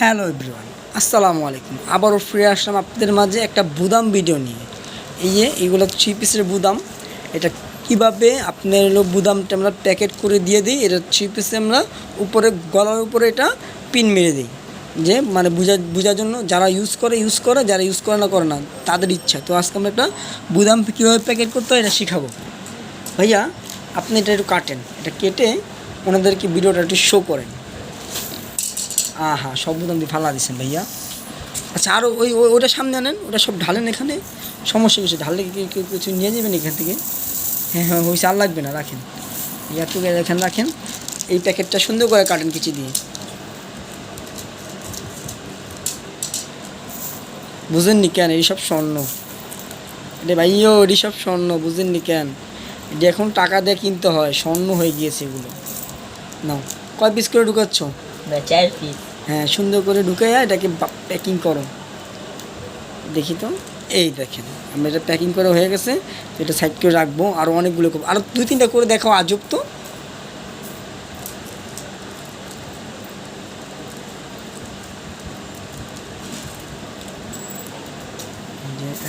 Hello everyone, আসসালামু আলাইকুম। আবারও ফিরে আসলাম আপনাদের মাঝে একটা বুদাম ভিডিও নিয়ে। এই যে এইগুলো থ্রি পিসের বুদাম। এটা কীভাবে আপনার হলো বুদামটা আমরা প্যাকেট করে দিয়ে দিই, এটা থ্রি পিসে আমরা উপরে, গলার উপরে এটা পিন মেরে দিই। যে মানে বুঝা, বোঝার জন্য যারা ইউজ করে ইউজ করে, যারা ইউজ করে না করে না, তাদের ইচ্ছা। তো আজকে আমরা একটা বুদাম কীভাবে প্যাকেট করতে হয় এটা শেখাবো। ভাইয়া, আপনি এটা একটু কাটেন। এটা কেটে ওনাদেরকে ভিডিওটা একটু শো করেন। আহা, সব বুদাম দিয়ে ফালা দিচ্ছেন ভাইয়া। আচ্ছা আরও ওই ওই- ওটা সামনে আনেন, ওটা সব ঢালেন এখানে। সমস্যা কিছু, ঢাললে কেউ কিছু নিয়ে যাবেন এখান থেকে? হ্যাঁ হ্যাঁ হয়েছে আর লাগবে না, রাখেন। ইয়ারটুকু এখানে রাখেন। এই প্যাকেটটা সুন্দর করে কাটেন কিছু দিয়ে। বুঝেননি কেন এইসব স্বর্ণ? এটা ভাইও এটি সব স্বর্ণ, বুঝেননি কেন? এটা এখন টাকা দিয়ে কিনতে হয়, স্বর্ণ হয়ে গিয়েছে এগুলো। নাও, কয় পিস করে ঢুকাচ্ছ? চার পিস হ্যাঁ সুন্দর করে ঢুকে যায় এটাকে প্যাকিং করো। দেখি তো। এই দেখেন, আমরা এটা প্যাকিং করে হয়ে গেছে। এটা সাইড করে রাখব। আরও অনেকগুলো করব আরও দুই তিনটা করে দেখাও আজব তো।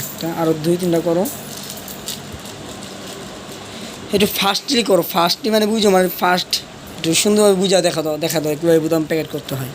একটা আরও দুই তিনটা করো। একটু ফাস্টলি করো ফাস্টলি মানে বুঝো মানে ফাস্ট একটু সুন্দরভাবে বুঝা দেখা দাও দেখা দাও, কীভাবে প্যাকেট করতে হয়।